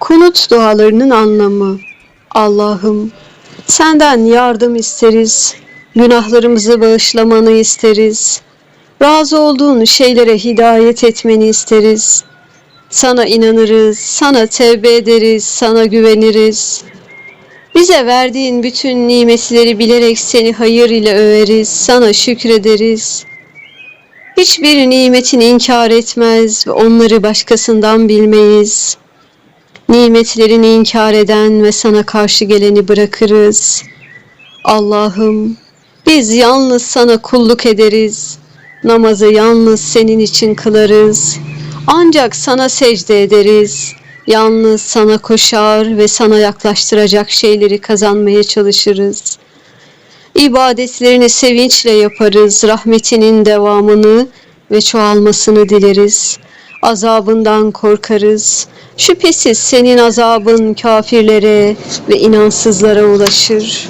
Kunut dualarının anlamı. Allah'ım senden yardım isteriz. Günahlarımızı bağışlamanı isteriz. Razı olduğun şeylere hidayet etmeni isteriz. Sana inanırız, sana tevbe ederiz, sana güveniriz. Bize verdiğin bütün nimetleri bilerek seni hayır ile överiz, sana şükrederiz. Hiçbir nimetini inkar etmez ve onları başkasından bilmeyiz. Nimetlerini inkar eden ve sana karşı geleni bırakırız. Allah'ım biz yalnız sana kulluk ederiz. Namazı yalnız senin için kılarız. Ancak sana secde ederiz. Yalnız sana koşar ve sana yaklaştıracak şeyleri kazanmaya çalışırız. İbadetlerini sevinçle yaparız. Rahmetinin devamını ve çoğalmasını dileriz. Azabından korkarız. Şüphesiz senin azabın kafirlere ve inansızlara ulaşır.